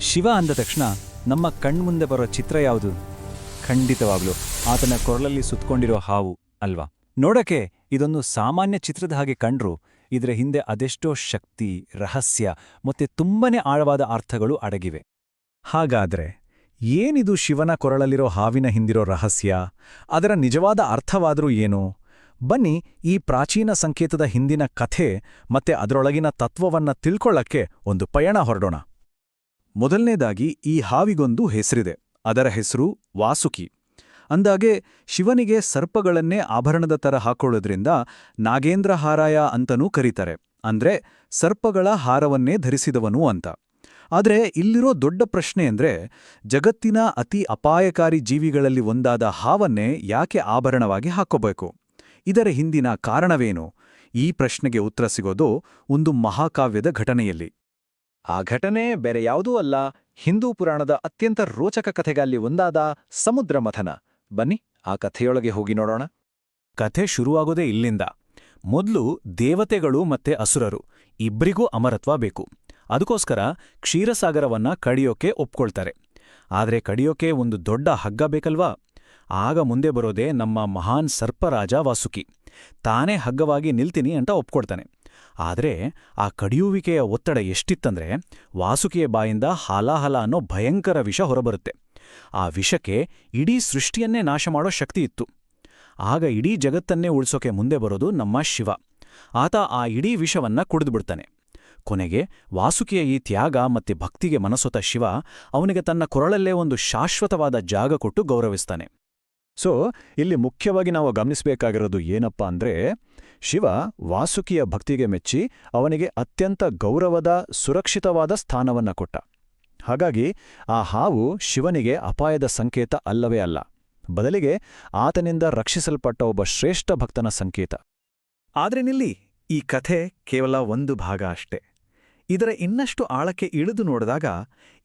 ಶಿವ ಅಂದ ತಕ್ಷಣ ನಮ್ಮ ಕಣ್ಮುಂದೆ ಬರೋ ಚಿತ್ರ ಯಾವುದು? ಖಂಡಿತವಾಗ್ಲೂ. ಆತನ ಕೊರಳಲ್ಲಿ ಸುತ್ಕೊಂಡಿರೋ ಹಾವು, ಅಲ್ವಾ? ನೋಡಕ್ಕೆ ಇದೊಂದು ಸಾಮಾನ್ಯ ಚಿತ್ರದ ಹಾಗೆ ಕಂಡ್ರು. ಇದರ ಹಿಂದೆ ಅದೆಷ್ಟೋ ಶಕ್ತಿ, ರಹಸ್ಯ, ಮತ್ತೆ ತುಂಬನೇ ಆಳವಾದ ಅರ್ಥಗಳು ಅಡಗಿವೆ. ಹಾಗಾದ್ರೆ, ಏನಿದು ಶಿವನ ಕೊರಳಲ್ಲಿರೋ ಹಾವಿನ ಹಿಂದಿರೋ ರಹಸ್ಯ? ಅದರ ನಿಜವಾದ ಅರ್ಥವಾದರೂ ಏನು? ಬನ್ನಿ ಈ ಪ್ರಾಚೀನ ಸಂಕೇತದ ಹಿಂದಿನ ಕಥೆ ಮತ್ತೆ ಅದರೊಳಗಿನ ತತ್ವವನ್ನ ತಿಳ್ಕೊಳ್ಳಕ್ಕೆ ಒಂದು ಪಯಣ ಹೊರಡೋಣ. ಮೊದಲನೇದಾಗಿ ಈ ಹಾವಿಗೊಂದು ಹೆಸರಿದೆ. ಅದರ ಹೆಸರು ವಾಸುಕಿ. ಅಂದಾಗೆ ಶಿವನಿಗೆ ಸರ್ಪಗಳನ್ನೇ ಆಭರಣದ ತರ ಹಾಕೊಳ್ಳೋದ್ರಿಂದ ನಾಗೇಂದ್ರ ಹಾರಾಯ ಅಂತನೂ ಕರೀತಾರೆ. ಅಂದ್ರೆ ಸರ್ಪಗಳ ಹಾರವನ್ನೇ ಧರಿಸಿದವನು ಅಂತ. ಆದರೆ ಇಲ್ಲಿರೋ ದೊಡ್ಡ ಪ್ರಶ್ನೆ ಅಂದ್ರೆ ಜಗತ್ತಿನ ಅತಿ ಅಪಾಯಕಾರಿ ಜೀವಿಗಳಲ್ಲಿ ಒಂದಾದ ಹಾವನ್ನೇ ಯಾಕೆ ಆಭರಣವಾಗಿ ಹಾಕೋಬೇಕು? ಇದರ ಹಿಂದಿನ ಕಾರಣವೇನು? ಈ ಪ್ರಶ್ನೆಗೆ ಉತ್ತರ ಸಿಗೋದು ಒಂದು ಮಹಾಕಾವ್ಯದ ಘಟನೆಯಲ್ಲಿ. ಆ ಘಟನೆ ಬೇರೆ ಯಾವುದೂ ಅಲ್ಲ, ಹಿಂದೂ ಪುರಾಣದ ಅತ್ಯಂತ ರೋಚಕ ಕಥೆಗಳಲ್ಲಿ ಒಂದಾದ ಸಮುದ್ರ ಮಥನ. ಬನ್ನಿ, ಆ ಕಥೆಯೊಳಗೆ ಹೋಗಿ ನೋಡೋಣ. ಕಥೆ ಶುರುವಾಗೋದೇ ಇಲ್ಲಿಂದ. ಮೊದಲು ದೇವತೆಗಳು ಮತ್ತೆ ಅಸುರರು ಇಬ್ಬರಿಗೂ ಅಮರತ್ವ ಬೇಕು. ಅದಕ್ಕೋಸ್ಕರ ಕ್ಷೀರಸಾಗರವನ್ನ ಕಡಿಯೋಕೆ ಒಪ್ಕೊಳ್ತಾರೆ. ಆದರೆ ಕಡಿಯೋಕೆ ಒಂದು ದೊಡ್ಡ ಹಗ್ಗ ಬೇಕಲ್ವಾ? ಆಗ ಮುಂದೆ ಬರೋದೇ ನಮ್ಮ ಮಹಾನ್ ಸರ್ಪರಾಜ ವಾಸುಕಿ. ತಾನೇ ಹಗ್ಗವಾಗಿ ನಿಲ್ತೀನಿ ಅಂತ ಒಪ್ಕೊಳ್ತಾನೆ. ಆದ್ರೆ ಆ ಕಡಿಯುವಿಕೆಯ ಒತ್ತಡ ಎಷ್ಟಿತ್ತಂದ್ರೆ ವಾಸುಕಿಯ ಬಾಯಿಂದ ಹಾಲಾಹಲ ಅನ್ನೋ ಭಯಂಕರ ವಿಷ ಹೊರಬರುತ್ತೆ. ಆ ವಿಷಕ್ಕೆ ಇಡೀ ಸೃಷ್ಟಿಯನ್ನೇ ನಾಶ ಮಾಡೋ ಶಕ್ತಿ ಇತ್ತು. ಆಗ ಇಡೀ ಜಗತ್ತನ್ನೇ ಉಳಿಸೋಕೆ ಮುಂದೆ ಬರೋದು ನಮ್ಮ ಶಿವ. ಆತ ಆ ಇಡೀ ವಿಷವನ್ನ ಕುಡಿದುಬಿಡ್ತಾನೆ. ಕೊನೆಗೆ ವಾಸುಕಿಯ ಈ ತ್ಯಾಗ ಮತ್ತೆ ಭಕ್ತಿಗೆ ಮನಸೊತ ಶಿವ ಅವನಿಗೆ ತನ್ನ ಕೊರಳಲ್ಲೇ ಒಂದು ಶಾಶ್ವತವಾದ ಜಾಗ ಕೊಟ್ಟು ಗೌರವಿಸ್ತಾನೆ. ಸೊ, ಇಲ್ಲಿ ಮುಖ್ಯವಾಗಿ ನಾವು ಗಮನಿಸಬೇಕಾಗಿರೋದು ಏನಪ್ಪಾ ಅಂದ್ರೆ ಶಿವ ವಾಸುಕಿಯ ಭಕ್ತಿಗೆ ಮೆಚ್ಚಿ ಅವನಿಗೆ ಅತ್ಯಂತ ಗೌರವದ ಸುರಕ್ಷಿತವಾದ ಸ್ಥಾನವನ್ನ ಕೊಟ್ಟ. ಹಾಗಾಗಿ ಆ ಹಾವು ಶಿವನಿಗೆ ಅಪಾಯದ ಸಂಕೇತ ಅಲ್ಲವೇ ಅಲ್ಲ. ಬದಲಿಗೆ ಆತನಿಂದ ರಕ್ಷಿಸಲ್ಪಟ್ಟ ಒಬ್ಬ ಶ್ರೇಷ್ಠ ಭಕ್ತನ ಸಂಕೇತ. ಆದ್ರೆ ನಿಲ್ಲಿ, ಈ ಕಥೆ ಕೇವಲ ಒಂದು ಭಾಗ ಅಷ್ಟೆ. ಇದರ ಇನ್ನಷ್ಟು ಆಳಕ್ಕೆ ಇಳಿದು ನೋಡಿದಾಗ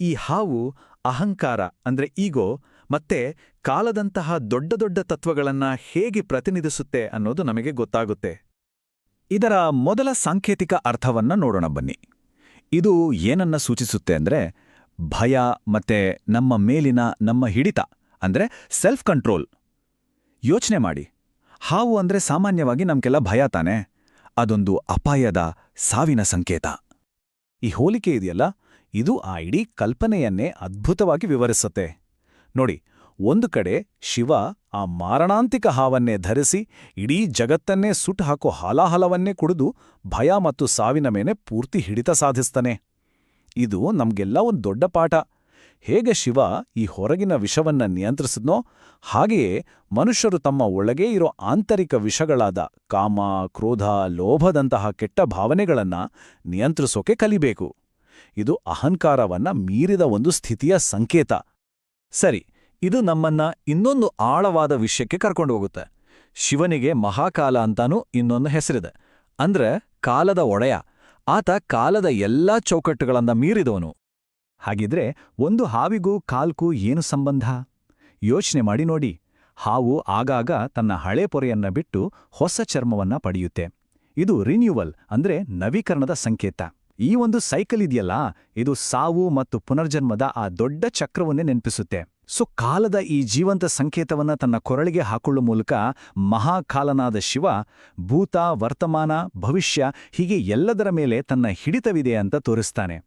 ಈ ಹಾವು ಅಹಂಕಾರ ಅಂದ್ರೆ ಈಗೋ ಮತ್ತೆ ಕಾಲದಂತಹ ದೊಡ್ಡ ದೊಡ್ಡ ತತ್ವಗಳನ್ನ ಹೇಗೆ ಪ್ರತಿನಿಧಿಸುತ್ತೆ ಅನ್ನೋದು ನಮಗೆ ಗೊತ್ತಾಗುತ್ತೆ. ಇದರ ಮೊದಲ ಸಾಂಕೇತಿಕ ಅರ್ಥವನ್ನ ನೋಡೋಣ ಬನ್ನಿ. ಇದು ಏನನ್ನ ಸೂಚಿಸುತ್ತೆ ಅಂದ್ರೆ ಭಯ ಮತ್ತೆ ನಮ್ಮ ಮೇಲಿನ ನಮ್ಮ ಹಿಡಿತ, ಅಂದ್ರೆ ಸೆಲ್ಫ್ ಕಂಟ್ರೋಲ್ ಯೋಚನೆ ಮಾಡಿ. ಹಾವು ಅಂದ್ರೆ ಸಾಮಾನ್ಯವಾಗಿ ನಮ್ಗೆಲ್ಲ ಭಯ ತಾನೆ? ಅದೊಂದು ಅಪಾಯದ ಸಾವಿನ ಸಂಕೇತ. ಈ ಹೋಲಿಕೆ ಇದೆಯಲ್ಲ? ಇದು ಆ ಇಡೀ ಕಲ್ಪನೆಯನ್ನೇ ಅದ್ಭುತವಾಗಿ ವಿವರಿಸುತ್ತೆ. ನೋಡಿ, ಒಂದು ಕಡೆ ಶಿವ ಆ ಮಾರಣಾಂತಿಕ ಹಾವನ್ನೇ ಧರಿಸಿ ಇಡೀ ಜಗತ್ತನ್ನೇ ಸುಟ್ಟು ಹಾಕೋ ಹಾಲಾಹಲವನ್ನೇ ಕುಡಿದು ಭಯ ಮತ್ತು ಸಾವಿನ ಮೇಲೆ ಪೂರ್ತಿ ಹಿಡಿತ ಸಾಧಿಸ್ತಾನೆ. ಇದು ನಮ್ಗೆಲ್ಲ ಒಂದು ದೊಡ್ಡ ಪಾಠ. ಹೇಗೆ ಶಿವ ಈ ಹೊರಗಿನ ವಿಷವನ್ನ ನಿಯಂತ್ರಿಸಿದ್ನೋ ಹಾಗೆಯೇ ಮನುಷ್ಯರು ತಮ್ಮ ಒಳಗೇ ಇರೋ ಆಂತರಿಕ ವಿಷಗಳಾದ ಕಾಮ, ಕ್ರೋಧ, ಲೋಭದಂತಹ ಕೆಟ್ಟ ಭಾವನೆಗಳನ್ನ ನಿಯಂತ್ರಿಸೋಕೆ ಕಲಿಬೇಕು. ಇದು ಅಹಂಕಾರವನ್ನ ಮೀರಿದ ಒಂದು ಸ್ಥಿತಿಯ ಸಂಕೇತ. ಸರಿ, ಇದು ನಮ್ಮನ್ನ ಇನ್ನೊಂದು ಆಳವಾದ ವಿಷಯಕ್ಕೆ ಕರ್ಕೊಂಡು ಹೋಗುತ್ತೆ. ಶಿವನಿಗೆ ಮಹಾಕಾಲ ಅಂತಾನೂ ಇನ್ನೊಂದು ಹೆಸರಿದೆ. ಅಂದ್ರೆ ಕಾಲದ ಒಡೆಯ. ಆತ ಕಾಲದ ಎಲ್ಲಾ ಚೌಕಟ್ಟುಗಳನ್ನ ಮೀರಿದವನು. ಹಾಗಿದ್ರೆ ಒಂದು ಹಾವಿಗೂ ಕಾಲ್ಕೂ ಏನು ಸಂಬಂಧ? ಯೋಚನೆ ಮಾಡಿ ನೋಡಿ. ಹಾವು ಆಗಾಗ ತನ್ನ ಹಳೆ ಪೊರೆಯನ್ನ ಬಿಟ್ಟು ಹೊಸ ಚರ್ಮವನ್ನ ಪಡೆಯುತ್ತೆ. ಇದು ರಿನ್ಯೂವಲ್ ಅಂದ್ರೆ ನವೀಕರಣದ ಸಂಕೇತ. ಈ ಒಂದು ಸೈಕಲ್ ಇದೆಯಲ್ಲ, ಇದು ಸಾವು ಮತ್ತು ಪುನರ್ಜನ್ಮದ ಆ ದೊಡ್ಡ ಚಕ್ರವನ್ನೇ ನೆನಪಿಸುತ್ತೆ. ಸೊ, ಕಾಲದ ಈ ಜೀವಂತ ಸಂಕೇತವನ್ನ ತನ್ನ ಕೊರಳಿಗೆ ಹಾಕೊಳ್ಳುವ ಮೂಲಕ ಮಹಾಕಾಲನಾದ ಶಿವ, ಭೂತ, ವರ್ತಮಾನ, ಭವಿಷ್ಯ, ಹೀಗೆ ಎಲ್ಲದರ ಮೇಲೆ ತನ್ನ ಹಿಡಿತವಿದೆ ಅಂತ ತೋರಿಸ್ತಾನೆ.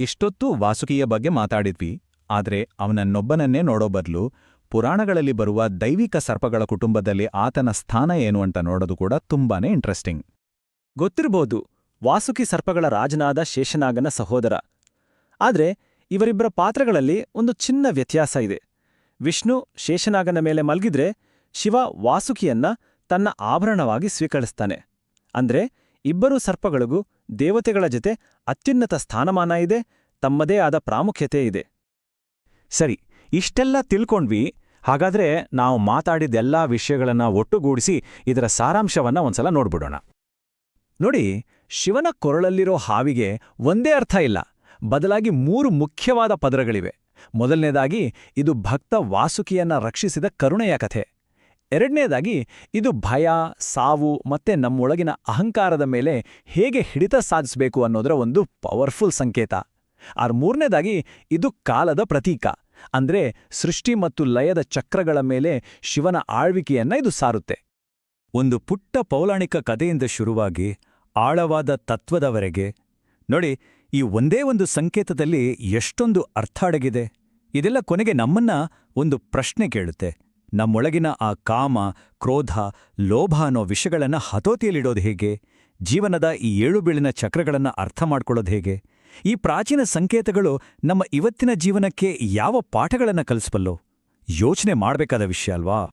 ಇಷ್ಟೊತ್ತು ವಾಸುಕಿಯ ಬಗ್ಗೆ ಮಾತಾಡಿದ್ವಿ, ಆದ್ರೆ ಅವನನ್ನೊಬ್ಬನನ್ನೇ ನೋಡೋ ಬದಲು ಪುರಾಣಗಳಲ್ಲಿ ಬರುವ ದೈವಿಕ ಸರ್ಪಗಳ ಕುಟುಂಬದಲ್ಲಿ ಆತನ ಸ್ಥಾನ ಏನು ಅಂತ ನೋಡೋದು ಕೂಡ ತುಂಬಾನೇ ಇಂಟ್ರೆಸ್ಟಿಂಗ್ ಗೊತ್ತಿರಬಹುದು ವಾಸುಕಿ ಸರ್ಪಗಳ ರಾಜನಾದ ಶೇಷನಾಗನ ಸಹೋದರ. ಆದರೆ ಇವರಿಬ್ಬರ ಪಾತ್ರಗಳಲ್ಲಿ ಒಂದು ಚಿನ್ನ ವ್ಯತ್ಯಾಸ ಇದೆ. ವಿಷ್ಣು ಶೇಷನಾಗನ ಮೇಲೆ ಮಲಗಿದ್ರೆ ಶಿವ ವಾಸುಕಿಯನ್ನ ತನ್ನ ಆಭರಣವಾಗಿ ಸ್ವೀಕರಿಸ್ತಾನೆ. ಅಂದ್ರೆ ಇಬ್ಬರೂ ಸರ್ಪಗಳಿಗೂ ದೇವತೆಗಳ ಜೊತೆ ಅತ್ಯುನ್ನತ ಸ್ಥಾನಮಾನ ಇದೆ, ತಮ್ಮದೇ ಆದ ಪ್ರಾಮುಖ್ಯತೆ ಇದೆ. ಸರಿ, ಇಷ್ಟೆಲ್ಲ ತಿಳ್ಕೊಂಡ್ವಿ, ಹಾಗಾದ್ರೆ ನಾವು ಮಾತಾಡಿದೆಲ್ಲಾ ವಿಷಯಗಳನ್ನ ಒಟ್ಟುಗೂಡಿಸಿ ಇದರ ಸಾರಾಂಶವನ್ನ ಒಂದ್ಸಲ ನೋಡ್ಬಿಡೋಣ. ನೋಡಿ ಶಿವನ ಕೊರಳಲ್ಲಿರೋ ಹಾವಿಗೆ ಒಂದೇ ಅರ್ಥ ಇಲ್ಲ. ಬದಲಾಗಿ ಮೂರು ಮುಖ್ಯವಾದ ಪದರಗಳಿವೆ. ಮೊದಲನೇದಾಗಿ, ಇದು ಭಕ್ತ ವಾಸುಕಿಯನ್ನ ರಕ್ಷಿಸಿದ ಕರುಣೆಯ ಕಥೆ. ಎರಡನೇದಾಗಿ, ಇದು ಭಯ, ಸಾವು ಮತ್ತೆ ನಮ್ಮೊಳಗಿನ ಅಹಂಕಾರದ ಮೇಲೆ ಹೇಗೆ ಹಿಡಿತ ಸಾಧಿಸಬೇಕು ಅನ್ನೋದರ ಒಂದು ಪವರ್ಫುಲ್ ಸಂಕೇತ. ಆರ್ ಮೂರನೇದಾಗಿ, ಇದು ಕಾಲದ ಪ್ರತೀಕ. ಅಂದ್ರೆ ಸೃಷ್ಟಿ ಮತ್ತು ಲಯದ ಚಕ್ರಗಳ ಮೇಲೆ ಶಿವನ ಆಳ್ವಿಕೆಯನ್ನ ಇದು ಸಾರುತ್ತೆ. ಒಂದು ಪುಟ್ಟ ಪೌರಾಣಿಕ ಕಥೆಯಿಂದ ಶುರುವಾಗಿ ಆಳವಾದ ತತ್ವದವರೆಗೆ. ನೋಡಿ, ಈ ಒಂದೇ ಒಂದು ಸಂಕೇತದಲ್ಲಿ ಎಷ್ಟೊಂದು ಅರ್ಥ ಅಡಗಿದೆ. ಇದೆಲ್ಲ ಕೊನೆಗೆ ನಮ್ಮನ್ನ ಒಂದು ಪ್ರಶ್ನೆ ಕೇಳುತ್ತೆ. ನಮ್ಮೊಳಗಿನ ಆ ಕಾಮ, ಕ್ರೋಧ, ಲೋಭ ಅನ್ನೋ ವಿಷಯಗಳನ್ನು ಹತೋಟಿಯಲ್ಲಿಡೋದು ಹೇಗೆ? ಜೀವನದ ಈ ಏಳು ಬೀಳಿನ ಚಕ್ರಗಳನ್ನ ಅರ್ಥ ಮಾಡ್ಕೊಳ್ಳೋದು ಹೇಗೆ? ಈ ಪ್ರಾಚೀನ ಸಂಕೇತಗಳು ನಮ್ಮ ಇವತ್ತಿನ ಜೀವನಕ್ಕೆ ಯಾವ ಪಾಠಗಳನ್ನು ಕಲಿಸಬಲ್ಲೋ? ಯೋಚನೆ ಮಾಡಬೇಕಾದ ವಿಷಯ ಅಲ್ವಾ?